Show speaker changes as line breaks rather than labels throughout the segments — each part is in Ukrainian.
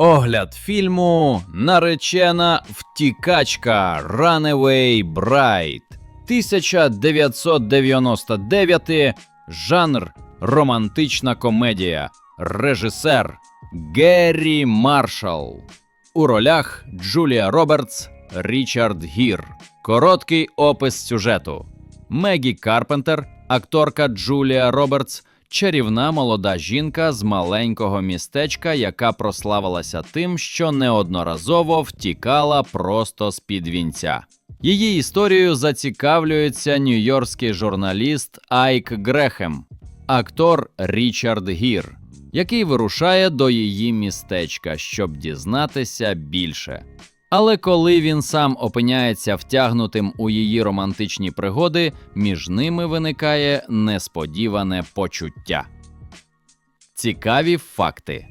Огляд фільму Наречена втікачка Runaway Bride 1999 жанр романтична комедія. Режисер Геррі Маршалл. У ролях Джулія Робертс, Річард Гір. Короткий опис сюжету. Мегі Карпентер, акторка Джулія Робертс, чарівна молода жінка з маленького містечка, яка прославилася тим, що неодноразово втікала просто з під вінця. Її історією зацікавлюється нью-йоркський журналіст Айк Грехем, актор Річард Гір, який вирушає до її містечка, щоб дізнатися більше. Але коли він сам опиняється втягнутим у її романтичні пригоди, між ними виникає несподіване почуття. Цікаві факти.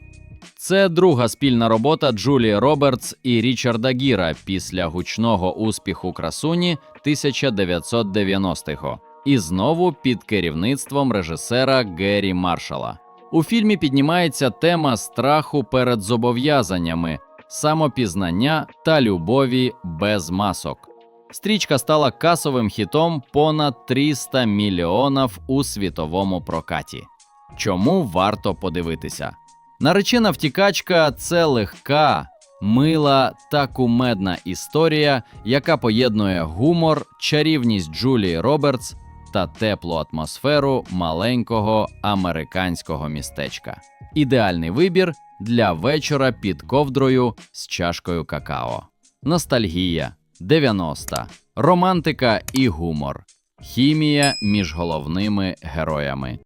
Це друга спільна робота Джулії Робертс і Річарда Гіра після гучного успіху красуні 1990-го, і знову під керівництвом режисера Геррі Маршала. У фільмі піднімається тема страху перед зобов'язаннями, самопізнання та любові без масок. Стрічка стала касовим хітом понад 300 мільйонів у світовому прокаті. Чому варто подивитися? Наречена втікачка це легка, мила та кумедна історія, яка поєднує гумор, чарівність Джулії Робертс та теплу атмосферу маленького американського містечка. Ідеальний вибір для вечора під ковдрою з чашкою какао. Ностальгія, 90, романтика і гумор, хімія між головними героями.